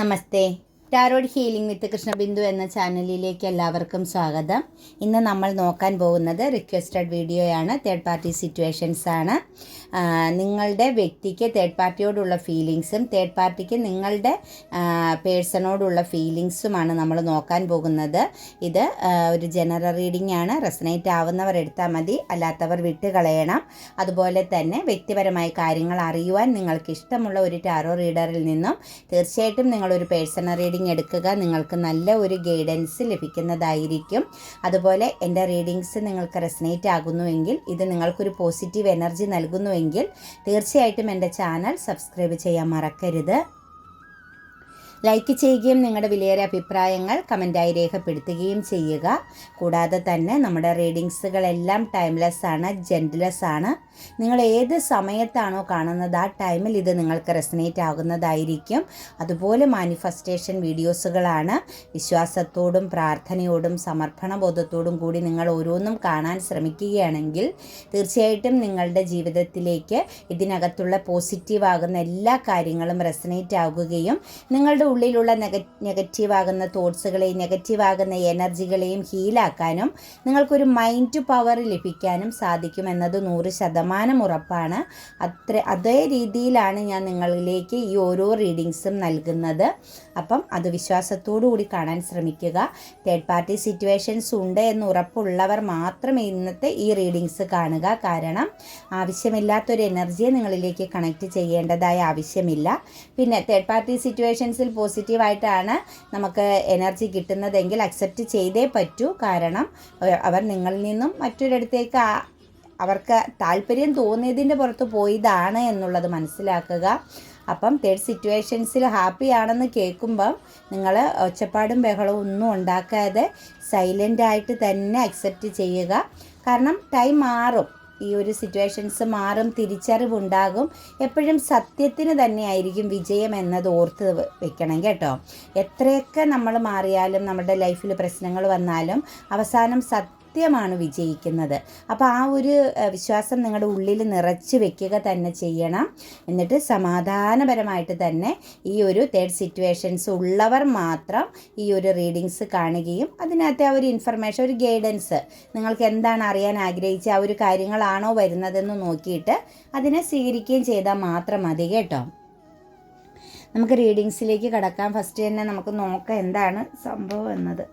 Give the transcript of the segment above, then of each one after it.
Namaste. Tarot healing with Krishnabindu എന്ന ചാനലിലേക്ക് എല്ലാവർക്കും സ്വാഗതം. ഇന്ന് നമ്മൾ നോക്കാൻ പോകുന്നത് റിക്വസ്റ്റഡ് വീഡിയോയാണ്. തേർഡ് പാർട്ടി സിറ്റുവേഷൻസ് ആണ്. നിങ്ങളുടെ വ്യക്തിക്ക് തേർഡ് പാർട്ടിയോടുള്ള ഫീലിങ്സും തേർഡ് പാർട്ടിക്ക് നിങ്ങളുടെ പേഴ്സണോടുള്ള ഫീലിങ്സുമാണ് നമ്മൾ നോക്കാൻ പോകുന്നത്. ഇത് ഒരു ജനറൽ റീഡിംഗ് ആണ്. റെസനേറ്റ് ആവുന്നവർ എടുത്താൽ മതി. അല്ലാത്തവർ വിട്ടുകളയണം. അതുപോലെ തന്നെ വ്യക്തിപരമായ കാര്യങ്ങൾ അറിയുവാൻ നിങ്ങൾക്ക് ഇഷ്ടമുള്ള ഒരു ടാരോ റീഡറിൽ നിന്നും തീർച്ചയായിട്ടും നിങ്ങളൊരു പേഴ്സണൽ റീഡിംഗ് എടുക്കുക. നിങ്ങൾക്ക് നല്ല ഒരു ഗൈഡൻസ് ലഭിക്കുന്നതായിരിക്കും. അതുപോലെ എന്റെ റീഡിങ്സ് നിങ്ങൾക്ക് റെസനേറ്റ് ആകുന്നുവെങ്കിൽ ഇത് നിങ്ങൾക്കൊരു പോസിറ്റീവ് എനർജി നൽകുന്നുവെങ്കിൽ തീർച്ചയായിട്ടും എന്റെ ചാനൽ സബ്സ്ക്രൈബ് ചെയ്യാൻ മറക്കരുത്. ലൈക്ക് ചെയ്യുകയും നിങ്ങളുടെ വിലയേറെ അഭിപ്രായങ്ങൾ കമന്റായി രേഖപ്പെടുത്തുകയും ചെയ്യുക. കൂടാതെ തന്നെ നമ്മുടെ റീഡിങ്സുകളെല്ലാം ടൈംലെസ് ആണ് ജെന്റ്ലെസ് ആണ്. നിങ്ങൾ ഏത് സമയത്താണോ കാണുന്നത് ആ ടൈമിൽ ഇത് നിങ്ങൾക്ക് റെസനേറ്റ് ആകുന്നതായിരിക്കും. അതുപോലെ മാനിഫെസ്റ്റേഷൻ വീഡിയോസുകളാണ് വിശ്വാസത്തോടും പ്രാർത്ഥനയോടും സമർപ്പണബോധത്തോടും കൂടി നിങ്ങൾ ഓരോന്നും കാണാൻ ശ്രമിക്കുകയാണെങ്കിൽ തീർച്ചയായിട്ടും നിങ്ങളുടെ ജീവിതത്തിലേക്ക് ഇതിനകത്തുള്ള പോസിറ്റീവ് ആകുന്ന എല്ലാ കാര്യങ്ങളും റെസനേറ്റ് ആകുകയും നിങ്ങളുടെ ഉള്ളിലുള്ള നെഗ നെഗറ്റീവ് ആകുന്ന തോട്ട്സുകളെയും നെഗറ്റീവ് ആകുന്ന എനർജികളെയും ഹീലാക്കാനും നിങ്ങൾക്കൊരു മൈൻഡ് പവർ ലഭിക്കാനും സാധിക്കും എന്നത് നൂറ് ശതമാനം ഉറപ്പാണ്. അത്ര അതേ രീതിയിലാണ് ഞാൻ നിങ്ങളിലേക്ക് ഈ ഓരോ റീഡിങ്സും നൽകുന്നത്. അപ്പം അത് വിശ്വാസത്തോടു കൂടി കാണാൻ ശ്രമിക്കുക. തേർഡ് പാർട്ടി സിറ്റുവേഷൻസ് ഉണ്ട് എന്ന് ഉറപ്പുള്ളവർ മാത്രമേ ഇന്നത്തെ ഈ റീഡിങ്സ് കാണുക. കാരണം ആവശ്യമില്ലാത്തൊരു എനർജിയെ നിങ്ങളിലേക്ക് കണക്ട് ചെയ്യേണ്ടതായ ആവശ്യമില്ല. പിന്നെ തേർഡ് പാർട്ടി സിറ്റുവേഷൻസിൽ പോസിറ്റീവായിട്ടാണ് നമുക്ക് എനർജി കിട്ടുന്നതെങ്കിൽ അക്സെപ്റ്റ് ചെയ്തേ പറ്റൂ. കാരണം അവർ നിങ്ങളിൽ നിന്നും മറ്റൊരിടത്തേക്ക് അവർക്ക് താല്പര്യം തോന്നിയതിന്റെ പുറത്ത് പോയതാണ് എന്നുള്ളത് മനസ്സിലാക്കുക. അപ്പം തേർഡ് സിറ്റുവേഷൻസിൽ ഹാപ്പി ആണെന്ന് കേൾക്കുമ്പം നിങ്ങൾ ഒച്ചപ്പാടും ബഹളവും ഒന്നും ഉണ്ടാക്കാതെ സൈലന്റായിട്ട് തന്നെ അക്സെപ്റ്റ് ചെയ്യുക. കാരണം ടൈം മാറും. ഈ ഒരു സിറ്റുവേഷൻസ് മാറും തിരിച്ചറിവുണ്ടാകും. എപ്പോഴും സത്യത്തിന് തന്നെയായിരിക്കും വിജയം എന്നത് ഓർത്ത് വെക്കണം കേട്ടോ. എത്രയൊക്കെ നമ്മൾ മാറിയാലും നമ്മുടെ ലൈഫിൽ പ്രശ്നങ്ങൾ വന്നാലും അവസാനം സത്യമാണ് വിജയിക്കുന്നത്. അപ്പോൾ ആ ഒരു വിശ്വാസം നിങ്ങളുടെ ഉള്ളിൽ നിറച്ച് വെക്കുക തന്നെ ചെയ്യണം. എന്നിട്ട് സമാധാനപരമായിട്ട് തന്നെ ഈ ഒരു തേർഡ് സിറ്റുവേഷൻസ് ഉള്ളവർ മാത്രം ഈ ഒരു റീഡിങ്സ് കാണുകയും അതിനകത്തെ ആ ഒരു ഇൻഫർമേഷൻ ഒരു ഗൈഡൻസ് നിങ്ങൾക്ക് എന്താണ് അറിയാൻ ആഗ്രഹിച്ച ആ ഒരു കാര്യങ്ങളാണോ വരുന്നതെന്ന് നോക്കിയിട്ട് അതിനെ സ്വീകരിക്കുകയും ചെയ്താൽ മാത്രം മതി കേട്ടോ. നമുക്ക് റീഡിങ്സിലേക്ക് കടക്കാം. ഫസ്റ്റ് തന്നെ നമുക്ക് നോക്കാം എന്താണ് സംഭവം എന്നത്.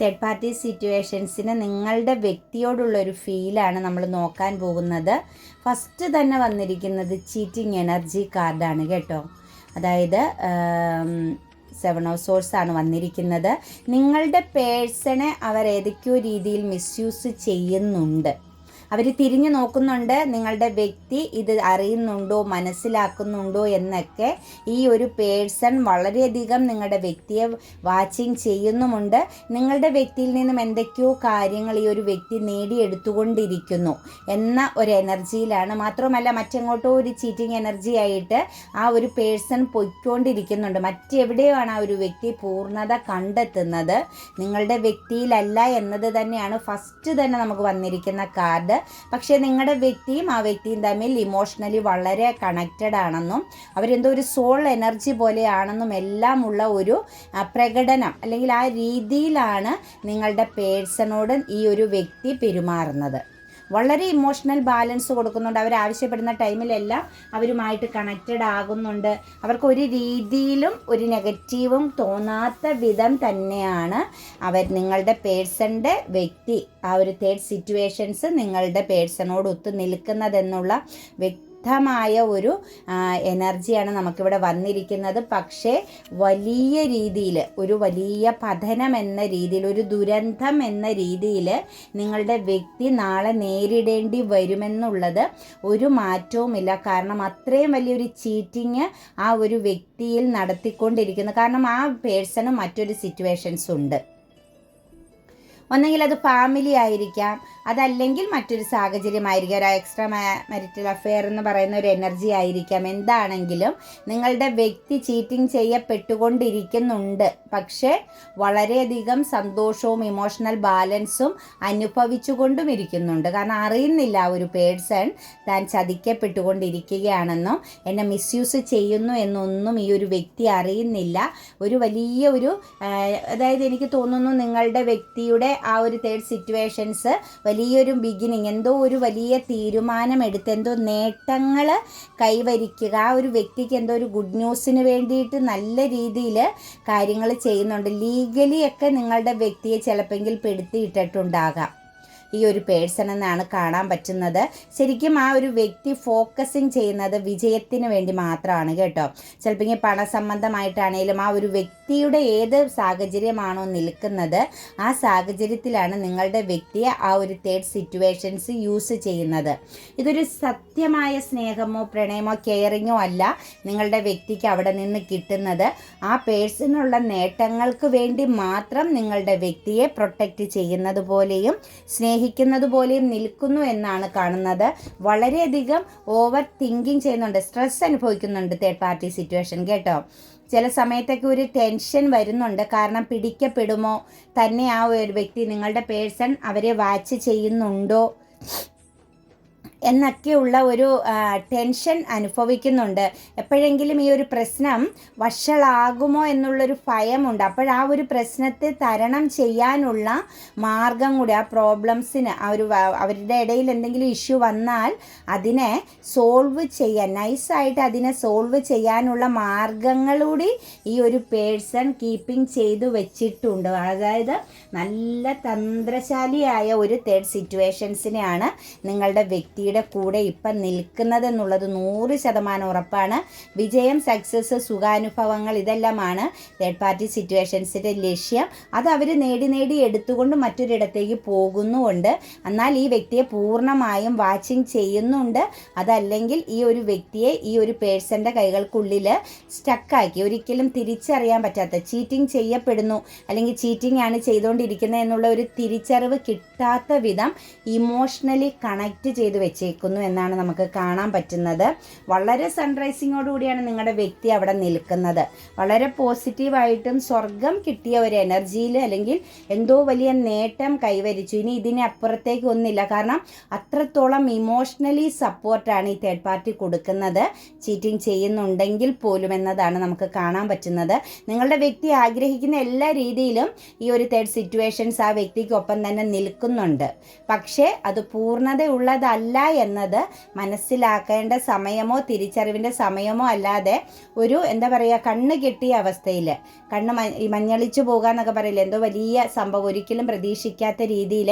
തേർഡ് പാർട്ടി സിറ്റുവേഷൻസിന് നിങ്ങളുടെ വ്യക്തിയോടുള്ള ഒരു ഫീലാണ് നമ്മൾ നോക്കാൻ പോകുന്നത്. ഫസ്റ്റ് തന്നെ വന്നിരിക്കുന്നത് ചീറ്റിംഗ് എനർജി കാർഡാണ് കേട്ടോ. അതായത് സെവൻ ഓഫ് സോഴ്സ് ആണ് വന്നിരിക്കുന്നത്. നിങ്ങളുടെ പേഴ്സണെ അവർ ഏതൊക്കെയോ രീതിയിൽ മിസ്യൂസ് ചെയ്യുന്നുണ്ട്. അവർ തിരിഞ്ഞു നോക്കുന്നുണ്ട്. നിങ്ങളുടെ വ്യക്തി ഇത് അറിയുന്നുണ്ടോ മനസ്സിലാക്കുന്നുണ്ടോ എന്നൊക്കെ. ഈ ഒരു പേഴ്സൺ വളരെയധികം നിങ്ങളുടെ വ്യക്തിയെ വാച്ചിങ് ചെയ്യുന്നുമുണ്ട്. നിങ്ങളുടെ വ്യക്തിയിൽ നിന്നും എന്തൊക്കെയോ കാര്യങ്ങൾ ഈ ഒരു വ്യക്തി നേടിയെടുത്തുകൊണ്ടിരിക്കുന്നു എന്ന ഒരു എനർജിയിലാണ്. മാത്രമല്ല മറ്റെങ്ങോട്ടോ ഒരു ചീറ്റിംഗ് എനർജി ആയിട്ട് ആ ഒരു പേഴ്സൺ പൊയ്ക്കൊണ്ടിരിക്കുന്നുണ്ട്. മറ്റെവിടെയാണ് ആ ഒരു വ്യക്തി പൂർണത കണ്ടെത്തുന്നത്? നിങ്ങളുടെ വ്യക്തിയിലല്ല എന്നത് തന്നെയാണ് ഫസ്റ്റ് തന്നെ നമുക്ക് വന്നിരിക്കുന്ന കാർഡ്. പക്ഷേ നിങ്ങളുടെ വ്യക്തിയും ആ വ്യക്തിയും തമ്മിൽ ഇമോഷണലി വളരെ കണക്റ്റഡ് ആണെന്നും അവരെന്തോ ഒരു സോൾ എനർജി പോലെയാണെന്നും എല്ലാം ഉള്ള ഒരു പ്രകടനം അല്ലെങ്കിൽ ആ രീതിയിലാണ് നിങ്ങളുടെ പേഴ്സണോട് ഈ ഒരു വ്യക്തി പെരുമാറുന്നത്. വളരെ ഇമോഷണൽ ബാലൻസ് കൊടുക്കുന്നുണ്ട്. അവർ ആവശ്യപ്പെടുന്ന ടൈമിലെല്ലാം അവരുമായിട്ട് കണക്റ്റഡ് ആകുന്നുണ്ട്. അവർക്ക് ഒരു രീതിയിലും ഒരു നെഗറ്റീവും തോന്നാത്ത വിധം തന്നെയാണ് അവർ നിങ്ങളുടെ പേഴ്സണിന്റെ വ്യക്തി ആ ഒരു തേർഡ് സിറ്റുവേഷൻസ് നിങ്ങളുടെ പേഴ്സണോട് ഒത്തു നിൽക്കുന്നതെന്നുള്ള വ്യക്തമായ ഒരു എനർജിയാണ് നമുക്കിവിടെ വന്നിരിക്കുന്നത്. പക്ഷേ വലിയ രീതിയിൽ ഒരു വലിയ പതനം എന്ന രീതിയിൽ ഒരു ദുരന്തം എന്ന രീതിയിൽ നിങ്ങളുടെ വ്യക്തി നാളെ നേരിടേണ്ടി വരുമെന്നുള്ളത് ഒരു മാറ്റവുമില്ല. കാരണം അത്രയും വലിയൊരു ചീറ്റിങ് ആ ഒരു വ്യക്തിയിൽ നടത്തിക്കൊണ്ടിരിക്കുന്നു. കാരണം ആ പേഴ്സണും മറ്റൊരു സിറ്റുവേഷൻസ് ഉണ്ട് ഒന്നെങ്കിൽ അത് ഫാമിലി ആയിരിക്കാം. അതല്ലെങ്കിൽ മറ്റൊരു സാഹചര്യമായിരിക്കാം. ഒരു എക്സ്ട്രാ മാരിറ്റൽ അഫെയർ എന്ന് പറയുന്ന ഒരു എനർജി ആയിരിക്കാം. എന്താണെങ്കിലും നിങ്ങളുടെ വ്യക്തി ചീറ്റിംഗ് ചെയ്യപ്പെട്ടുകൊണ്ടിരിക്കുന്നുണ്ട്. പക്ഷേ വളരെയധികം സന്തോഷവും ഇമോഷണൽ ബാലൻസും അനുഭവിച്ചുകൊണ്ടും ഇരിക്കുന്നുണ്ട്. കാരണം അറിയുന്നില്ല ഒരു പേഴ്സൺ താൻ ചതിക്കപ്പെട്ടുകൊണ്ടിരിക്കുകയാണെന്നും എന്നെ മിസ്യൂസ് ചെയ്യുന്നു എന്നൊന്നും ഈ ഒരു വ്യക്തി അറിയുന്നില്ല. ഒരു വലിയ ഒരു അതായത് എനിക്ക് തോന്നുന്നു നിങ്ങളുടെ വ്യക്തിയുടെ ആ ഒരു തേർഡ് സിറ്റുവേഷൻസ് വലിയൊരു ബിഗിനിങ് എന്തോ ഒരു വലിയ തീരുമാനമെടുത്ത് എന്തോ നേട്ടങ്ങൾ കൈവരിക്കുക ആ ഒരു വ്യക്തിക്ക് എന്തോ ഒരു ഗുഡ് ന്യൂസിന് വേണ്ടിയിട്ട് നല്ല രീതിയിൽ കാര്യങ്ങൾ ചെയ്യുന്നുണ്ട്. ലീഗലി ഒക്കെ നിങ്ങളുടെ വ്യക്തിയെ ചിലപ്പെങ്കിൽ പെടുത്തിയിട്ടിട്ടുണ്ടാകാം. ഈ ഒരു പേഴ്സൺ എന്നാണ് കാണാൻ പറ്റുന്നത്. ശരിക്കും ആ ഒരു വ്യക്തി ഫോക്കസിങ് ചെയ്യുന്നത് വിജയത്തിന് വേണ്ടി മാത്രമാണ് കേട്ടോ. ചിലപ്പോൾ ഈ പണസംബന്ധമായിട്ടാണേലും ആ ഒരു വ്യക്തിയുടെ ഏത് സാഹചര്യമാണോ നിൽക്കുന്നത് ആ സാഹചര്യത്തിലാണ് നിങ്ങളുടെ വ്യക്തിയെ ആ ഒരു തേർഡ് സിറ്റുവേഷൻസ് യൂസ് ചെയ്യുന്നത്. ഇതൊരു സത്യമായ സ്നേഹമോ പ്രണയമോ കെയറിങ്ങോ അല്ല നിങ്ങളുടെ വ്യക്തിക്ക് അവിടെ നിന്ന് കിട്ടുന്നത്. ആ പേഴ്സണുള്ള നേട്ടങ്ങൾക്ക് വേണ്ടി മാത്രം നിങ്ങളുടെ വ്യക്തിയെ പ്രൊട്ടക്റ്റ് ചെയ്യുന്നത് പോലെയും സ്നേഹിക്കുന്നത് പോലെയും നിൽക്കുന്നു എന്നാണ് കാണുന്നത്. വളരെയധികം ഓവർ തിങ്കിങ് ചെയ്യുന്നുണ്ട്. സ്ട്രെസ് അനുഭവിക്കുന്നുണ്ട് തേർഡ് പാർട്ടി സിറ്റുവേഷൻ കേട്ടോ. ചില സമയത്തൊക്കെ ഒരു ടെൻഷൻ വരുന്നുണ്ട്. കാരണം പിടിക്കപ്പെടുമോ? തന്നെ ആ ഒരു വ്യക്തി നിങ്ങളുടെ പേഴ്സൺ അവരെ വാച്ച് ചെയ്യുന്നുണ്ടോ? എന്നൊക്കെയുള്ള ഒരു ടെൻഷൻ അനുഭവിക്കുന്നുണ്ട്. എപ്പോഴെങ്കിലും ഈ ഒരു പ്രശ്നം വഷളാകുമോ എന്നുള്ളൊരു ഭയമുണ്ട്. അപ്പോൾ ആ ഒരു പ്രശ്നത്തെ തരണം ചെയ്യാനുള്ള മാർഗം കൂടി ആ പ്രോബ്ലംസിന് ആ ഒരു അവരുടെ ഇടയിൽ എന്തെങ്കിലും ഇഷ്യൂ വന്നാൽ അതിനെ സോൾവ് ചെയ്യാൻ നൈസായിട്ട് അതിനെ സോൾവ് ചെയ്യാനുള്ള മാർഗങ്ങളൂടി ഈ ഒരു പേഴ്സൺ കീപ്പിംഗ് ചെയ്തു വെച്ചിട്ടുണ്ട്. അതായത് നല്ല തന്ത്രശാലിയായ ഒരു തേർഡ് സിറ്റുവേഷൻസിനെയാണ് നിങ്ങളുടെ വ്യക്തിയുടെ കൂടെ ഇപ്പം നിൽക്കുന്നത് എന്നുള്ളത് നൂറ് ശതമാനം ഉറപ്പാണ്. വിജയം സക്സസ് സുഖാനുഭവങ്ങൾ ഇതെല്ലാമാണ് തേർഡ് പാർട്ടി സിറ്റുവേഷൻസിന്റെ ലക്ഷ്യം. അത് അവർ നേടി നേടി എടുത്തുകൊണ്ട് മറ്റൊരിടത്തേക്ക് പോകുന്നുമുണ്ട്. എന്നാൽ ഈ വ്യക്തിയെ പൂർണമായും വാച്ചിങ് ചെയ്യുന്നുണ്ട്. അതല്ലെങ്കിൽ ഈ ഒരു വ്യക്തിയെ ഈ ഒരു പേഴ്സന്റെ കൈകൾക്കുള്ളിൽ സ്റ്റക്കാക്കി ഒരിക്കലും തിരിച്ചറിയാൻ പറ്റാത്ത ചീറ്റിംഗ് ചെയ്യപ്പെടുന്നു അല്ലെങ്കിൽ ചീറ്റിംഗ് ആണ് ചെയ്തുകൊണ്ടിരിക്കുന്നത് എന്നുള്ള ഒരു തിരിച്ചറിവ് കിട്ടാത്ത വിധം ഇമോഷണലി കണക്റ്റ് ചെയ്ത് വെച്ചേക്കുന്നു എന്നാണ് നമുക്ക് കാണാൻ പറ്റുന്നത്. വളരെ സൺറൈസിങ്ങോടുകൂടിയാണ് നിങ്ങളുടെ വ്യക്തി അവിടെ നിൽക്കുന്നത്. വളരെ പോസിറ്റീവായിട്ടും സ്വർഗം കിട്ടിയ ഒരു എനർജിയിൽ അല്ലെങ്കിൽ എന്തോ വലിയ നേട്ടം കൈവരിച്ചു. ഇനി ഇതിനപ്പുറത്തേക്ക് ഒന്നില്ല കാരണം അത്രത്തോളം ഇമോഷണലി സപ്പോർട്ടാണ് ഈ തേർഡ് പാർട്ടി കൊടുക്കുന്നത്. ചീറ്റിംഗ് ചെയ്യുന്നുണ്ടെങ്കിൽ പോലും എന്നതാണ് നമുക്ക് കാണാൻ പറ്റുന്നത്. നിങ്ങളുടെ വ്യക്തി ആഗ്രഹിക്കുന്ന എല്ലാ രീതിയിലും ഈ ഒരു തേർഡ് സിറ്റുവേഷൻസ് ആ വ്യക്തിക്കൊപ്പം തന്നെ നിൽക്കുന്നുണ്ട്. പക്ഷേ അത് പൂർണതയുള്ളതല്ല എന്നത് മനസ്സിലാക്കേണ്ട സമയമോ തിരിച്ചറിവിന്റെ സമയമോ അല്ലാതെ ഒരു എന്താ പറയുക കണ്ണ് കെട്ടിയ അവസ്ഥയിൽ കണ്ണ് മഞ്ഞളിച്ചു പോകുക എന്നൊക്കെ പറയില്ലേ എന്തോ വലിയ സംഭവം ഒരിക്കലും പ്രതീക്ഷിക്കാത്ത രീതിയിൽ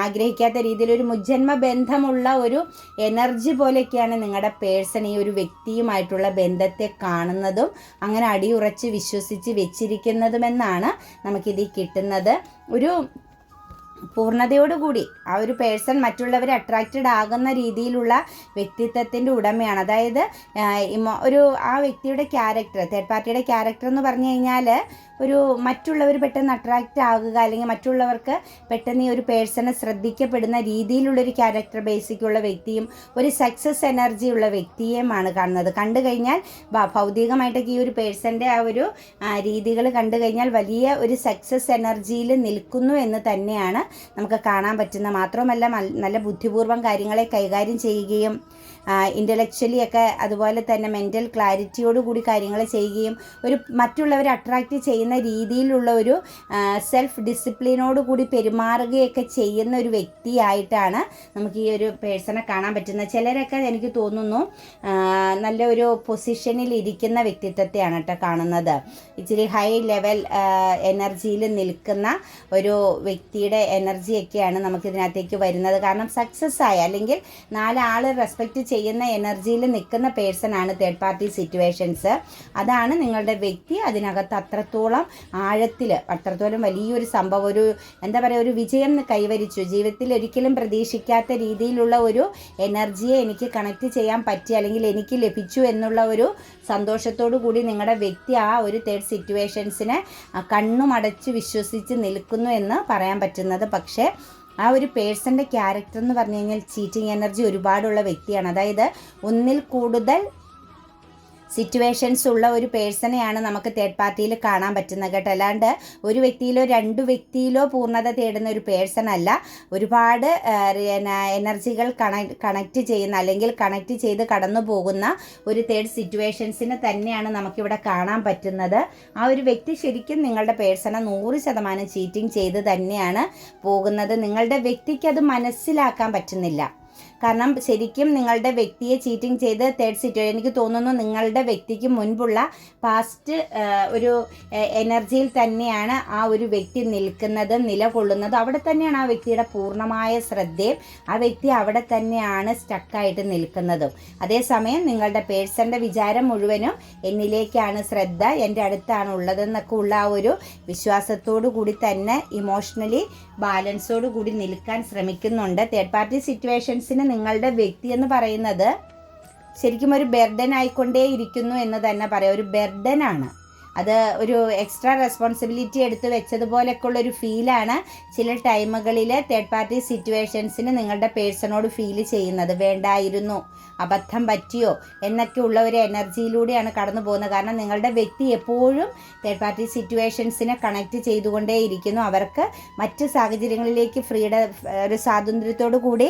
ആഗ്രഹിക്കാത്ത രീതിയിൽ ഒരു മുജ്ജന്മ ബന്ധമുള്ള ഒരു എനർജി പോലെയൊക്കെയാണ് നിങ്ങളുടെ പേഴ്സൺ ഈ ഒരു വ്യക്തിയുമായിട്ടുള്ള ബന്ധത്തെ കാണുന്നതും അങ്ങനെ അടിയുറച്ച് വിശ്വസിച്ച് വെച്ചിരിക്കുന്നതുമെന്നാണ് നമുക്കിത് കിട്ടുന്നത്. ഒരു പൂർണതയോടുകൂടി ആ ഒരു പേഴ്സൺ മറ്റുള്ളവരെ അട്രാക്റ്റഡ് ആകുന്ന രീതിയിലുള്ള വ്യക്തിത്വത്തിന്റെ ഉടമയാണ്. അതായത് ഒരു ആ വ്യക്തിയുടെ ക്യാരക്ടർ തേർഡ് പാർട്ടിയുടെ ക്യാരക്ടർ എന്ന് പറഞ്ഞു കഴിഞ്ഞാൽ ഒരു മറ്റുള്ളവർ പെട്ടെന്ന് അട്രാക്റ്റ് ആകുക അല്ലെങ്കിൽ മറ്റുള്ളവർക്ക് പെട്ടെന്ന് ഈ ഒരു പേഴ്സണെ ശ്രദ്ധിക്കപ്പെടുന്ന രീതിയിലുള്ളൊരു ക്യാരക്ടർ ബേസിക്കുള്ള വ്യക്തിയും ഒരു സക്സസ് എനർജി ഉള്ള വ്യക്തിയുമാണ് കാണുന്നത്. കണ്ടു കഴിഞ്ഞാൽ ഭൗതികമായിട്ടൊക്കെ ഈ ഒരു പേഴ്സന്റെ ആ ഒരു രീതികൾ കണ്ടു കഴിഞ്ഞാൽ വലിയ ഒരു സക്സസ് എനർജിയിൽ നിൽക്കുന്നു എന്ന് തന്നെയാണ് നമുക്ക് കാണാൻ പറ്റുന്ന മാത്രമല്ല നല്ല ബുദ്ധിപൂർവം കാര്യങ്ങളെ കൈകാര്യം ചെയ്യുകയും ഇന്റലക്ച്വലി ഒക്കെ അതുപോലെ തന്നെ മെന്റൽ ക്ലാരിറ്റിയോട് കൂടി കാര്യങ്ങൾ ചെയ്യുകയും ഒരു മറ്റുള്ളവരെ അട്രാക്റ്റ് ചെയ്യുന്ന രീതിയിലുള്ള ഒരു സെൽഫ് ഡിസിപ്ലിനോട് കൂടി പെരുമാറുകയൊക്കെ ചെയ്യുന്ന ഒരു വ്യക്തിയായിട്ടാണ് നമുക്ക് ഈ ഒരു പേഴ്സണെ കാണാൻ പറ്റുന്നത്. ചിലരൊക്കെ എനിക്ക് തോന്നുന്നു നല്ല ഒരു പൊസിഷനിൽ ഇരിക്കുന്ന വ്യക്തിത്വത്തെയാണ് കേട്ടോ കാണുന്നത്. ഇച്ചിരി ഹൈ ലെവൽ എനർജിയിൽ നിൽക്കുന്ന ഒരു വ്യക്തിയുടെ എനർജിയൊക്കെയാണ് നമുക്കിതിനകത്തേക്ക് വരുന്നത്. കാരണം സക്സസ് ആയ അല്ലെങ്കിൽ നാലാൾ റെസ്പെക്റ്റ് ചെയ്യുന്ന എനർജിയിൽ നിൽക്കുന്ന പേഴ്സൺ ആണ് തേർഡ് പാർട്ടി സിറ്റുവേഷൻസ് അതാണ് നിങ്ങളുടെ വ്യക്തി അതിനകത്ത് അത്രത്തോളം ആഴത്തിൽ അത്രത്തോളം വലിയൊരു സംഭവം ഒരു എന്താ പറയുക ഒരു വിജയം കൈവരിച്ചു. ജീവിതത്തിൽ ഒരിക്കലും പ്രതീക്ഷിക്കാത്ത രീതിയിലുള്ള ഒരു എനർജിയെ എനിക്ക് കണക്ട് ചെയ്യാൻ പറ്റി അല്ലെങ്കിൽ എനിക്ക് ലഭിച്ചു എന്നുള്ള ഒരു സന്തോഷത്തോടു കൂടി നിങ്ങളുടെ വ്യക്തി ആ ഒരു തേർഡ് സിറ്റുവേഷൻസിനെ കണ്ണുമടച്ച് വിശ്വസിച്ച് നിൽക്കുന്നു എന്ന് പറയാൻ പറ്റുന്നത്. പക്ഷേ ആ ഒരു പേഴ്സന്റെ ക്യാരക്ടർ എന്ന് പറഞ്ഞു കഴിഞ്ഞാൽ ചീറ്റിംഗ് എനർജി ഒരുപാടുള്ള വ്യക്തിയാണ്. അതായത് ഒന്നിൽ കൂടുതൽ സിറ്റുവേഷൻസ് ഉള്ള ഒരു പേഴ്സണെയാണ് നമുക്ക് തേർഡ് പാർട്ടിയിൽ കാണാൻ പറ്റുന്നത് കേട്ടോ. അല്ലാണ്ട് ഒരു വ്യക്തിയിലോ രണ്ട് വ്യക്തിയിലോ പൂർണത തേടുന്ന ഒരു പേഴ്സൺ അല്ല. ഒരുപാട് എനർജികൾ കണക്ട് ചെയ്യുന്ന അല്ലെങ്കിൽ കണക്ട് ചെയ്ത് കടന്നു പോകുന്ന ഒരു തേർഡ് സിറ്റുവേഷൻസിനെ തന്നെയാണ് നമുക്കിവിടെ കാണാൻ പറ്റുന്നത്. ആ ഒരു വ്യക്തി ശരിക്കും നിങ്ങളുടെ പേഴ്സണെ നൂറ് ശതമാനം ചീറ്റിംഗ് ചെയ്ത് തന്നെയാണ് പോകുന്നത്. നിങ്ങളുടെ വ്യക്തിക്ക് അത് മനസ്സിലാക്കാൻ പറ്റുന്നില്ല. കാരണം ശരിക്കും നിങ്ങളുടെ വ്യക്തിയെ ചീറ്റിംഗ് ചെയ്ത് തേർഡ് സിറ്റുവേഷൻ എനിക്ക് തോന്നുന്നു നിങ്ങളുടെ വ്യക്തിക്ക് മുൻപുള്ള പാസ്റ്റ് ഒരു എനർജിയിൽ തന്നെയാണ് ആ ഒരു വ്യക്തി നിൽക്കുന്നതും നിലകൊള്ളുന്നതും. അവിടെ തന്നെയാണ് ആ വ്യക്തിയുടെ പൂർണമായ ശ്രദ്ധയും ആ വ്യക്തി അവിടെ തന്നെയാണ് സ്റ്റക്കായിട്ട് നിൽക്കുന്നതും. അതേസമയം നിങ്ങളുടെ പേഴ്സന്റെ വിചാരം മുഴുവനും എന്നിലേക്കാണ് ശ്രദ്ധ എന്റെ അടുത്താണ് ഉള്ളതെന്നൊക്കെ ഉള്ള ആ ഒരു വിശ്വാസത്തോടു കൂടി തന്നെ ഇമോഷണലി ബാലൻസോട് കൂടി നിൽക്കാൻ ശ്രമിക്കുന്നുണ്ട്. തേർഡ് പാർട്ടി സിറ്റുവേഷൻസിന് നിങ്ങളുടെ വ്യക്തി എന്ന് പറയുന്നത് ശരിക്കും ഒരു ബെർഡൻ ആയിക്കൊണ്ടേ ഇരിക്കുന്നു എന്ന് തന്നെ പറയാം. ഒരു ബെർഡനാണ്. അത് ഒരു എക്സ്ട്രാ റെസ്പോൺസിബിലിറ്റി എടുത്ത് വെച്ചതുപോലെയൊക്കെ ഉള്ളൊരു ഫീലാണ് ചില ടൈമുകളിൽ തേർഡ് പാർട്ടി സിറ്റുവേഷൻസിന് നിങ്ങളുടെ പേഴ്സണോട് ഫീൽ ചെയ്യുന്നത്. വേണ്ടായിരുന്നു. അബദ്ധം പറ്റിയോ? എന്നൊക്കെ ഉള്ള ഒരു എനർജിയിലൂടെയാണ് കടന്നു പോകുന്നത്. കാരണം നിങ്ങളുടെ വ്യക്തി എപ്പോഴും തേർഡ് പാർട്ടി സിറ്റുവേഷൻസിനെ കണക്ട് ചെയ്തുകൊണ്ടേയിരിക്കുന്നു അവർക്ക് മറ്റ് സാഹചര്യങ്ങളിലേക്ക് ഫ്രീഡ ഒരു സ്വാതന്ത്ര്യത്തോടു കൂടി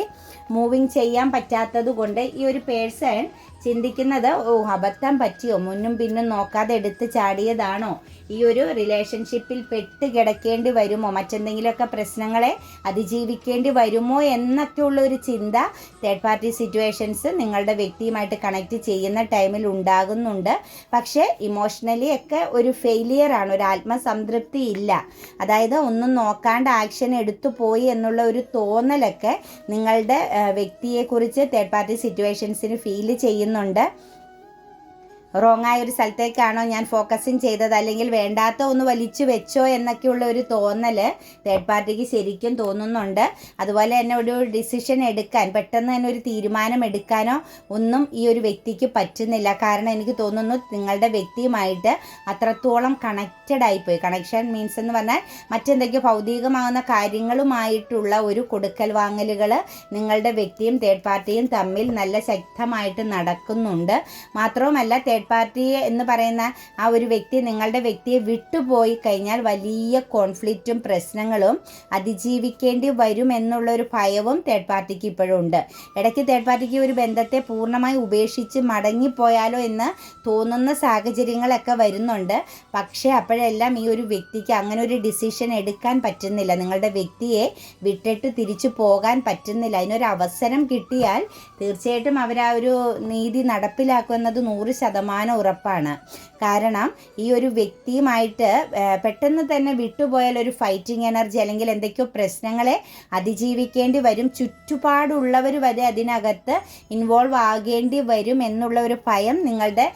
മൂവിങ് ചെയ്യാൻ പറ്റാത്തത് കൊണ്ട് ഈ ഒരു പേഴ്സൺ ചിന്തിക്കുന്നത് ഓ അബദ്ധം പറ്റിയോ? മുന്നും പിന്നും നോക്കാതെ എടുത്ത് ചാടിയതാണോ? ഈ ഒരു റിലേഷൻഷിപ്പിൽ പെട്ട് കിടക്കേണ്ടി വരുമോ? മറ്റെന്തെങ്കിലുമൊക്കെ പ്രശ്നങ്ങളെ അതിജീവിക്കേണ്ടി വരുമോ? എന്നൊക്കെയുള്ള ഒരു ചിന്ത തേർഡ് പാർട്ടി സിറ്റുവേഷൻസ് നിങ്ങളുടെ വ്യക്തിയുമായിട്ട് കണക്ട് ചെയ്യുന്ന ടൈമിൽ ഉണ്ടാകുന്നുണ്ട്. പക്ഷേ ഇമോഷണലി ഒക്കെ ഒരു ഫെയിലിയർ ആണ് ഒരു ആത്മസംതൃപ്തി ഇല്ല. അതായത് ഒന്നും നോക്കാണ്ട് ആക്ഷൻ എടുത്തു പോയി എന്നുള്ള ഒരു തോന്നലൊക്കെ നിങ്ങളുടെ വ്യക്തിയെക്കുറിച്ച് തേർഡ് പാർട്ടി സിറ്റുവേഷൻസിന് ഫീൽ ചെയ്യുന്നുണ്ട്. റോങ് ആയ ഒരു സ്ഥലത്തേക്കാണോ ഞാൻ ഫോക്കസിങ് ചെയ്തത്? അല്ലെങ്കിൽ വേണ്ടാത്ത ഒന്ന് വലിച്ചു വെച്ചോ എന്നൊക്കെയുള്ള ഒരു തോന്നൽ തേർഡ് പാർട്ടിക്ക് ശരിക്കും തോന്നുന്നുണ്ട്. അതുപോലെ തന്നെ ഒരു ഡിസിഷൻ എടുക്കാൻ പെട്ടെന്ന് തന്നെ ഒരു തീരുമാനം എടുക്കാനോ ഒന്നും ഈ ഒരു വ്യക്തിക്ക് പറ്റുന്നില്ല. കാരണം എനിക്ക് തോന്നുന്നു നിങ്ങളുടെ വ്യക്തിയുമായിട്ട് അത്രത്തോളം കണക്റ്റഡ് ആയിപ്പോയി. കണക്ഷൻ മീൻസ് എന്ന് പറഞ്ഞാൽ മറ്റെന്തൊക്കെയോ ഭൗതികമാകുന്ന കാര്യങ്ങളുമായിട്ടുള്ള ഒരു കൊടുക്കൽ വാങ്ങലുകൾ നിങ്ങളുടെ വ്യക്തിയും തേർഡ് പാർട്ടിയും തമ്മിൽ നല്ല ശക്തമായിട്ട് നടക്കുന്നുണ്ട്. മാത്രവുമല്ല തേർഡ് പാർട്ടി എന്ന് പറയുന്ന ആ ഒരു വ്യക്തി നിങ്ങളുടെ വ്യക്തിയെ വിട്ടുപോയി കഴിഞ്ഞാൽ വലിയ കോൺഫ്ലിക്റ്റും പ്രശ്നങ്ങളും അതിജീവിക്കേണ്ടി വരും എന്നുള്ള ഒരു ഭയവും തേർഡ് പാർട്ടിക്ക് ഇപ്പോഴും ഉണ്ട്. ഇടയ്ക്ക് തേർഡ് പാർട്ടിക്ക് ഒരു ബന്ധത്തെ പൂർണമായി ഉപേക്ഷിച്ച് മടങ്ങിപ്പോയാലോ എന്ന് തോന്നുന്ന സാഹചര്യങ്ങളൊക്കെ വരുന്നുണ്ട്. പക്ഷേ അപ്പോഴെല്ലാം ഈ ഒരു വ്യക്തിക്ക് അങ്ങനെ ഒരു ഡിസിഷൻ എടുക്കാൻ പറ്റുന്നില്ല. നിങ്ങളുടെ വ്യക്തിയെ വിട്ടിട്ട് തിരിച്ചു പോകാൻ പറ്റുന്നില്ല. അതിനൊരു അവസരം കിട്ടിയാൽ തീർച്ചയായിട്ടും അവർ ആ ഒരു നീതി നടപ്പിലാക്കുന്നത് നൂറ് ശതമാനം ശതമാനം ഉറപ്പാണ്. കാരണം ഈ ഒരു വ്യക്തിയുമായിട്ട് പെട്ടെന്ന് തന്നെ വിട്ടുപോയാൽ ഒരു ഫൈറ്റിംഗ് എനർജി അല്ലെങ്കിൽ എന്തൊക്കെയോ പ്രശ്നങ്ങളെ അതിജീവിക്കേണ്ടി വരും. ചുറ്റുപാടുള്ളവർ വരെ അതിനകത്ത് ഇൻവോൾവ് ആകേണ്ടി വരും എന്നുള്ള ഒരു ഭയം നിങ്ങളുടെ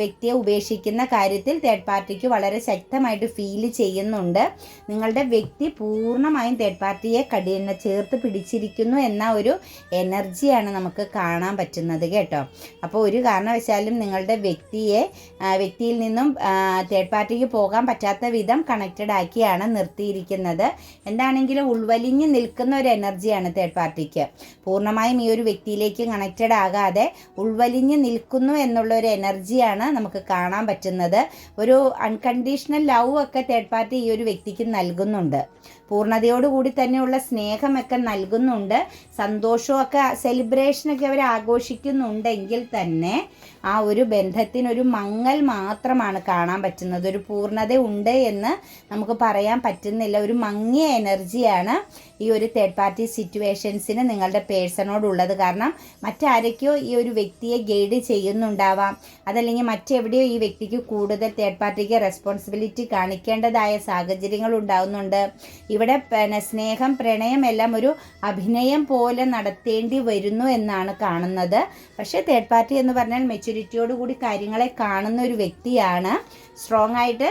വ്യക്തിയെ ഉപേക്ഷിക്കുന്ന കാര്യത്തിൽ തേർഡ് പാർട്ടിക്ക് വളരെ ശക്തമായിട്ട് ഫീൽ ചെയ്യുന്നുണ്ട്. നിങ്ങളുടെ വ്യക്തി പൂർണമായും തേർഡ് പാർട്ടിയെ കടിയെണ്ണ ചേർത്ത് പിടിച്ചിരിക്കുന്നു എന്ന ഒരു എനർജിയാണ് നമുക്ക് കാണാൻ പറ്റുന്നത് കേട്ടോ. അപ്പോൾ ഒരു കാരണവശാലും നിങ്ങളുടെ വ്യക്തിയെ വ്യക്തിയിൽ നിന്നും തേർഡ് പാർട്ടിക്ക് പോകാൻ പറ്റാത്ത വിധം കണക്റ്റഡ് ആക്കിയാണ് നിർത്തിയിരിക്കുന്നത്. എന്താണെങ്കിലും ഉൾവലിഞ്ഞ് നിൽക്കുന്ന ഒരു എനർജിയാണ് തേർഡ് പാർട്ടിക്ക് പൂർണമായും ഈ ഒരു വ്യക്തിയിലേക്ക് കണക്റ്റഡ് ആകാതെ ഉൾവലിഞ്ഞ് നിൽക്കുന്നു എന്നുള്ള ഒരു എനർജിയാണ് നമുക്ക് കാണാൻ പറ്റുന്നത്. ഒരു അൺകണ്ടീഷണൽ ലവ് ഒക്കെ തേർഡ് പാർട്ടി ഈ ഒരു വ്യക്തിക്ക് നൽകുന്നുണ്ട്. പൂർണതയോടുകൂടി തന്നെയുള്ള സ്നേഹമൊക്കെ നൽകുന്നുണ്ട്. സന്തോഷമൊക്കെ സെലിബ്രേഷനൊക്കെ അവർ ആഘോഷിക്കുന്നുണ്ടെങ്കിൽ തന്നെ ആ ഒരു ബന്ധത്തിനൊരു മങ്ങൽ മാത്രമാണ് കാണാൻ പറ്റുന്നത്. ഒരു പൂർണത ഉണ്ട് എന്ന് നമുക്ക് പറയാൻ പറ്റുന്നില്ല. ഒരു മങ്ങിയ എനർജിയാണ് ഈ ഒരു തേർഡ് പാർട്ടി സിറ്റുവേഷൻസിന് നിങ്ങളുടെ പേഴ്സണോടുള്ളത് കാരണം മറ്റാരൊക്കെയോ ഈ ഒരു വ്യക്തിയെ ഗൈഡ് ചെയ്യുന്നുണ്ടാവാം. അതല്ലെങ്കിൽ മറ്റെവിടെയോ ഈ വ്യക്തിക്ക് കൂടുതൽ തേർഡ് പാർട്ടിക്ക് റെസ്പോൺസിബിലിറ്റി കാണിക്കേണ്ടതായ സാഹചര്യങ്ങൾ ഉണ്ടാവുന്നുണ്ട്. ഇവിടെ പിന്നെ സ്നേഹം പ്രണയം എല്ലാം ഒരു അഭിനയം പോലെ നടത്തേണ്ടി വരുന്നു എന്നാണ് കാണുന്നത്. പക്ഷേ തേർഡ് പാർട്ടി എന്ന് പറഞ്ഞാൽ മെച്യൂരിറ്റിയോട് കൂടി കാര്യങ്ങളെ കാണുന്ന ഒരു വ്യക്തിയാണ്. സ്ട്രോങ് ആയിട്ട്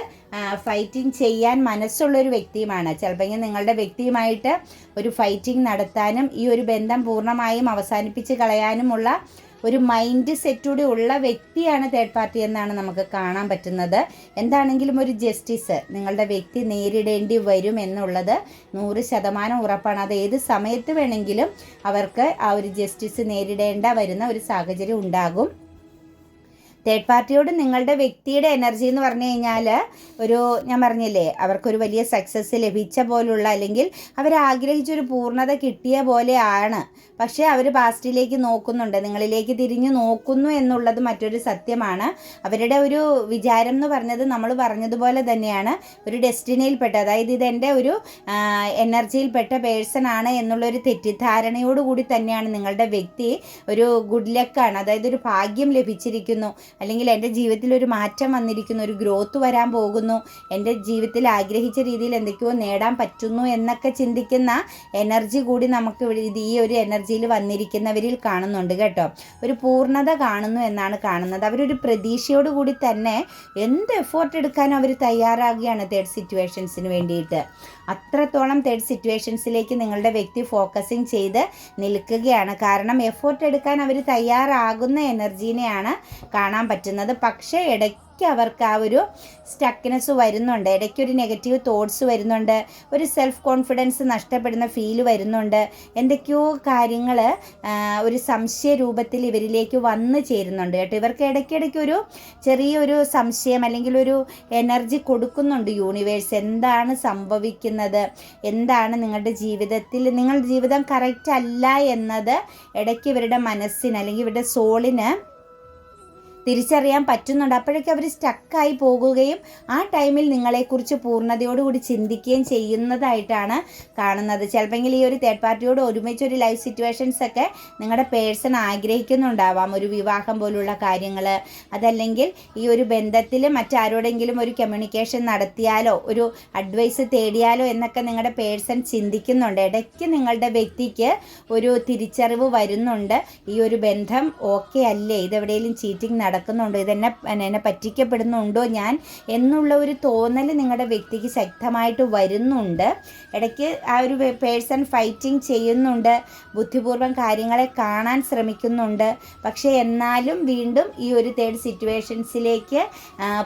ഫൈറ്റിംഗ് ചെയ്യാൻ മനസ്സുള്ളൊരു വ്യക്തിയുമാണ്. ചിലപ്പോൾ നിങ്ങളുടെ വ്യക്തിയുമായിട്ട് ഒരു ഫൈറ്റിംഗ് നടത്താനും ഈ ഒരു ബന്ധം പൂർണമായും അവസാനിപ്പിച്ച് കളയാനുമുള്ള ഒരു മൈൻഡ് സെറ്റൂടെ ഉള്ള വ്യക്തിയാണ് തേർഡ് പാർട്ടി എന്നാണ് നമുക്ക് കാണാൻ പറ്റുന്നത്. എന്താണെങ്കിലും ഒരു ജസ്റ്റിസ് നിങ്ങളുടെ വ്യക്തി നേരിടേണ്ടി വരും എന്നുള്ളത് നൂറ് ശതമാനം ഉറപ്പാണ്. അത് ഏത് സമയത്ത് വേണമെങ്കിലും അവർക്ക് ആ ഒരു ജസ്റ്റിസ് നേരിടേണ്ട വരുന്ന ഒരു സാഹചര്യം ഉണ്ടാകും. തേർഡ് പാർട്ടിയോട് നിങ്ങളുടെ വ്യക്തിയുടെ എനർജി എന്ന് പറഞ്ഞു കഴിഞ്ഞാൽ ഒരു ഞാൻ പറഞ്ഞില്ലേ അവർക്കൊരു വലിയ സക്സസ് ലഭിച്ച പോലുള്ള അല്ലെങ്കിൽ അവരാഗ്രഹിച്ചൊരു പൂർണത കിട്ടിയ പോലെയാണ് പക്ഷേ അവർ പാസ്റ്റിലേക്ക് നോക്കുന്നുണ്ട്. നിങ്ങളിലേക്ക് തിരിഞ്ഞു നോക്കുന്നു എന്നുള്ളത് മറ്റൊരു സത്യമാണ്. അവരുടെ ഒരു വിചാരം എന്ന് പറഞ്ഞത് നമ്മൾ പറഞ്ഞതുപോലെ തന്നെയാണ്. ഒരു ഡെസ്റ്റിനിയിൽപ്പെട്ട അതായത് ഇതെന്റെ ഒരു എനർജിയിൽപ്പെട്ട പേഴ്സൺ ആണ് എന്നുള്ളൊരു തെറ്റിദ്ധാരണയോടുകൂടി തന്നെയാണ് നിങ്ങളുടെ വ്യക്തി ഒരു ഗുഡ് ലക്കാണ് അതായത് ഒരു ഭാഗ്യം ലഭിച്ചിരിക്കുന്നു. അല്ലെങ്കിൽ എന്റെ ജീവിതത്തിൽ ഒരു മാറ്റം വന്നിരിക്കുന്നു ഒരു ഗ്രോത്ത് വരാൻ പോകുന്നു എന്റെ ജീവിതത്തിൽ ആഗ്രഹിച്ച രീതിയിൽ എന്തൊക്കെയോ നേടാൻ പറ്റുന്നു എന്നൊക്കെ ചിന്തിക്കുന്ന എനർജി കൂടി നമുക്ക് ഈ ഒരു എനർജിയിൽ വന്നിരിക്കുന്നവരിൽ കാണുന്നുണ്ട് കേട്ടോ. ഒരു പൂർണത കാണുന്നു എന്നാണ് കാണുന്നത്. അവരൊരു പ്രതീക്ഷയോട് കൂടി തന്നെ എന്ത് എഫേർട്ട് എടുക്കാനും അവർ തയ്യാറാകുകയാണ് തേർഡ് സിറ്റുവേഷൻസിന് വേണ്ടിയിട്ട്. അത്രത്തോളം തേർഡ് സിറ്റുവേഷൻസിലേക്ക് നിങ്ങളുടെ വ്യക്തി ഫോക്കസിങ് ചെയ്ത് നിൽക്കുകയാണ്. കാരണം എഫോർട്ട് എടുക്കാൻ അവർ തയ്യാറാകുന്ന എനർജീനെയാണ് കാണാൻ പറ്റുന്നത്. പക്ഷേ ഇടയ്ക്ക് അവർക്ക് ആ ഒരു സ്റ്റക്നെസ് വരുന്നുണ്ട്. ഇടയ്ക്ക് ഒരു നെഗറ്റീവ് തോട്ട്സ് വരുന്നുണ്ട്. ഒരു സെൽഫ് കോൺഫിഡൻസ് നഷ്ടപ്പെടുന്ന ഫീൽ വരുന്നുണ്ട്. എന്തൊക്കെയോ കാര്യങ്ങൾ ഒരു സംശയ രൂപത്തിൽ ഇവരിലേക്ക് വന്നു ചേരുന്നുണ്ട് കേട്ടോ. ഇവർക്ക് ഇടയ്ക്കിടയ്ക്ക് ഒരു ചെറിയൊരു സംശയം അല്ലെങ്കിൽ ഒരു എനർജി കൊടുക്കുന്നുണ്ട് യൂണിവേഴ്സ് എന്താണ് സംഭവിക്കുന്നത്? എന്താണ് നിങ്ങളുടെ ജീവിതത്തിൽ? നിങ്ങളുടെ ജീവിതം കറക്റ്റ് അല്ല എന്നത് ഇടയ്ക്ക് ഇവരുടെ മനസ്സിന് അല്ലെങ്കിൽ ഇവരുടെ സോളിന് തിരിച്ചറിയാൻ പറ്റുന്നുണ്ട്. അപ്പോഴേക്കും അവർ സ്റ്റക്കായി പോകുകയും ആ ടൈമിൽ നിങ്ങളെക്കുറിച്ച് പൂർണതയോടുകൂടി ചിന്തിക്കുകയും ചെയ്യുന്നതായിട്ടാണ് കാണുന്നത്. ചിലപ്പോൾ ഈ ഒരു തേർഡ് പാർട്ടിയോട് ഒരുമിച്ച് ഒരു ലൈഫ് സിറ്റുവേഷൻസ് ഒക്കെ നിങ്ങളുടെ പേഴ്സൺ ആഗ്രഹിക്കുന്നുണ്ടാവാം. ഒരു വിവാഹം പോലുള്ള കാര്യങ്ങൾ അതല്ലെങ്കിൽ ഈ ഒരു ബന്ധത്തിൽ മറ്റാരോടെങ്കിലും ഒരു കമ്മ്യൂണിക്കേഷൻ നടത്തിയാലോ ഒരു അഡ്വൈസ് തേടിയാലോ എന്നൊക്കെ നിങ്ങളുടെ പേഴ്സൺ ചിന്തിക്കുന്നുണ്ട്. ഇടയ്ക്ക് നിങ്ങളുടെ വ്യക്തിക്ക് ഒരു തിരിച്ചറിവ് വരുന്നുണ്ട്. ഈ ഒരു ബന്ധം ഓക്കെ അല്ലേ? ഇതെവിടെയെങ്കിലും ചീറ്റിംഗ് നടക്കുന്നുണ്ടോ? ഇതെന്നെ എന്നെ പറ്റിക്കപ്പെടുന്നുണ്ടോ ഞാൻ? എന്നുള്ള ഒരു തോന്നൽ നിങ്ങളുടെ വ്യക്തിക്ക് ശക്തമായിട്ട് വരുന്നുണ്ട്. ഇടയ്ക്ക് ആ ഒരു പേഴ്സൺ ഫൈറ്റിംഗ് ചെയ്യുന്നുണ്ട്. ബുദ്ധിപൂർവം കാര്യങ്ങളെ കാണാൻ ശ്രമിക്കുന്നുണ്ട്. പക്ഷേ എന്നാലും വീണ്ടും ഈ ഒരു തേർഡ് സിറ്റുവേഷൻസിലേക്ക്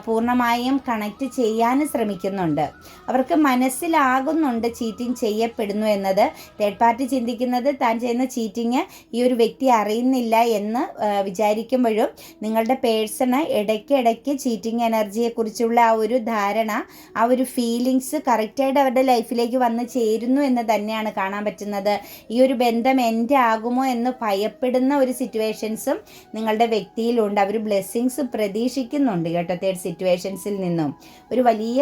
പൂർണമായും കണക്റ്റ് ചെയ്യാൻ ശ്രമിക്കുന്നുണ്ട്. അവർക്ക് മനസ്സിലാകുന്നുണ്ട് ചീറ്റിംഗ് ചെയ്യപ്പെടുന്നു എന്നത്. തേർഡ് പാർട്ടി ചിന്തിക്കുന്നത് താൻ ചെയ്യുന്ന ചീറ്റിങ് ഈ ഒരു വ്യക്തി അറിയുന്നില്ല എന്ന് വിചാരിക്കുമ്പോഴും നിങ്ങളുടെ പേഴ്സണ് ഇടയ്ക്കിടയ്ക്ക് ചീറ്റിംഗ് എനർജിയെക്കുറിച്ചുള്ള ആ ഒരു ധാരണ ആ ഒരു ഫീലിങ്സ് കറക്റ്റായിട്ട് അവരുടെ ലൈഫിലേക്ക് വന്ന് ചേരുന്നു എന്ന് തന്നെയാണ് കാണാൻ പറ്റുന്നത്. ഈ ഒരു ബന്ധം എന്റെ ആകുമോ എന്ന് ഭയപ്പെടുന്ന ഒരു സിറ്റുവേഷൻസും നിങ്ങളുടെ വ്യക്തിയിലുണ്ട്. അവർ ബ്ലെസ്സിങ്സ് പ്രതീക്ഷിക്കുന്നുണ്ട് കേട്ടോ തേർഡ് സിറ്റുവേഷൻസിൽ നിന്നും. ഒരു വലിയ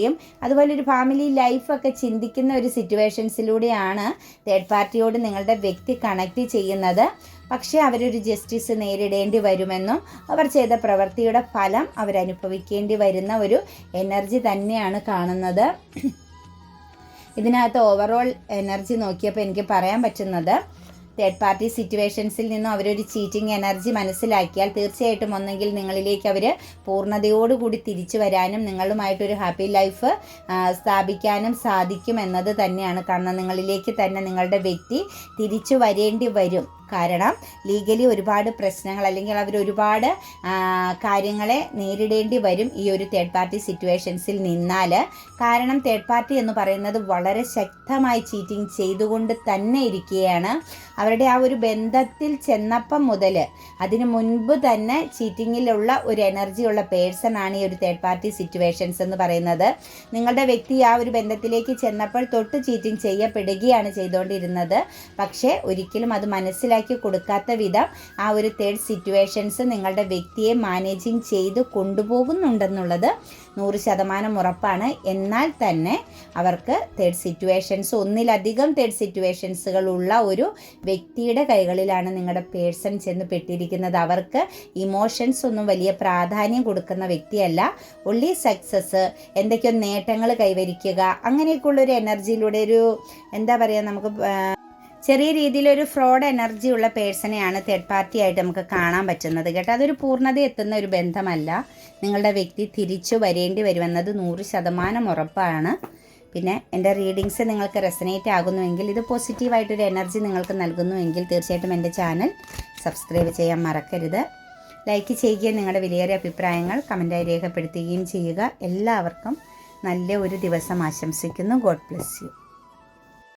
പ്രതീക്ഷയോടുകൂടിയും അതുപോലെ ഒരു ഫാമിലി ലൈഫൊക്കെ ചിന്തിക്കുന്ന ഒരു സിറ്റുവേഷൻസിലൂടെയാണ് തേർഡ് പാർട്ടിയോട് നിങ്ങളുടെ വ്യക്തി കണക്ട് ചെയ്യുന്നത്. പക്ഷേ അവരൊരു ജസ്റ്റിസ് നേരിടേണ്ടി വരുമെന്നും അവർ ചെയ്ത പ്രവൃത്തിയുടെ ഫലം അവരനുഭവിക്കേണ്ടി വരുന്ന ഒരു എനർജി തന്നെയാണ് കാണുന്നത്. ഇതിനകത്ത് ഓവറോൾ എനർജി നോക്കിയപ്പോൾ എനിക്ക് പറയാൻ പറ്റുന്നത് തേർഡ് പാർട്ടി സിറ്റുവേഷൻസിൽ നിന്നും അവരൊരു ചീറ്റിംഗ് എനർജി മനസ്സിലാക്കിയാൽ തീർച്ചയായിട്ടും ഒന്നെങ്കിൽ നിങ്ങളിലേക്ക് അവർ പൂർണതയോടുകൂടി തിരിച്ചു വരാനും നിങ്ങളുമായിട്ടൊരു ഹാപ്പി ലൈഫ് സ്ഥാപിക്കാനും സാധിക്കും എന്നത് തന്നെയാണ്. കാരണം നിങ്ങളിലേക്ക് തന്നെ നിങ്ങളുടെ വ്യക്തി തിരിച്ചു വരേണ്ടി വരും. കാരണം ലീഗലി ഒരുപാട് പ്രശ്നങ്ങൾ അല്ലെങ്കിൽ അവർ ഒരുപാട് കാര്യങ്ങളെ നേരിടേണ്ടി വരും ഈ ഒരു തേർഡ് പാർട്ടി സിറ്റുവേഷൻസിൽ നിന്നാൽ. കാരണം തേർഡ് പാർട്ടി എന്ന് പറയുന്നത് വളരെ ശക്തമായി ചീറ്റിംഗ് ചെയ്തുകൊണ്ട് തന്നെ ഇരിക്കുകയാണ്. അവരുടെ ആ ഒരു ബന്ധത്തിൽ ചെന്നപ്പം മുതൽ അതിനു മുൻപ് തന്നെ ചീറ്റിങ്ങിലുള്ള ഒരു എനർജിയുള്ള പേഴ്സൺ ആണ് ഈ ഒരു തേർഡ് പാർട്ടി സിറ്റുവേഷൻസ് എന്ന് പറയുന്നത്. നിങ്ങളുടെ വ്യക്തി ആ ഒരു ബന്ധത്തിലേക്ക് ചെന്നപ്പോൾ തൊട്ട് ചീറ്റിംഗ് ചെയ്യപ്പെടുകയാണ് ചെയ്തുകൊണ്ടിരുന്നത്. പക്ഷേ ഒരിക്കലും അത് മനസ്സിലാക്കി മനസ്സിലാക്കി കൊടുക്കാത്ത വിധം ആ ഒരു തേർഡ് സിറ്റുവേഷൻസ് നിങ്ങളുടെ വ്യക്തിയെ മാനേജിങ് ചെയ്ത് കൊണ്ടുപോകുന്നുണ്ടെന്നുള്ളത് നൂറ് ശതമാനം ഉറപ്പാണ്. എന്നാൽ തന്നെ അവർക്ക് തേർഡ് സിറ്റുവേഷൻസ് ഒന്നിലധികം തേർഡ് സിറ്റുവേഷൻസുകൾ ഉള്ള ഒരു വ്യക്തിയുടെ കൈകളിലാണ് നിങ്ങളുടെ പേഴ്സൺ ചെന്ന് പെട്ടിരിക്കുന്നത്. അവർക്ക് ഇമോഷൻസ് ഒന്നും വലിയ പ്രാധാന്യം കൊടുക്കുന്ന വ്യക്തിയല്ല. ഒള്ളി സക്സസ് എന്തൊക്കെയോ നേട്ടങ്ങൾ കൈവരിക്കുക അങ്ങനെയൊക്കെയുള്ള ഒരു എനർജിയിലൂടെ ഒരു എന്താ പറയുക നമുക്ക് ചെറിയ രീതിയിലൊരു ഫ്രോഡ് എനർജി ഉള്ള പേഴ്സണെയാണ് തേർഡ് പാർട്ടി ആയിട്ട് നമുക്ക് കാണാൻ പറ്റുന്നത് കേട്ടോ. അതൊരു പൂർണത എത്തുന്ന ഒരു ബന്ധമല്ല. നിങ്ങളുടെ വ്യക്തി തിരിച്ചു വരേണ്ടി വരുമെന്നത് നൂറ് ശതമാനം ഉറപ്പാണ്. പിന്നെ എന്റെ റീഡിങ്സ് നിങ്ങൾക്ക് റെസനേറ്റ് ആകുന്നുവെങ്കിൽ ഇത് പോസിറ്റീവായിട്ടൊരു എനർജി നിങ്ങൾക്ക് നൽകുന്നുവെങ്കിൽ തീർച്ചയായിട്ടും എന്റെ ചാനൽ സബ്സ്ക്രൈബ് ചെയ്യാൻ മറക്കരുത്. ലൈക്ക് ചെയ്യുകയും നിങ്ങളുടെ വിലയേറിയ അഭിപ്രായങ്ങൾ കമന്റായി രേഖപ്പെടുത്തുകയും ചെയ്യുക. എല്ലാവർക്കും നല്ല ഒരു ദിവസം ആശംസിക്കുന്നു. God bless you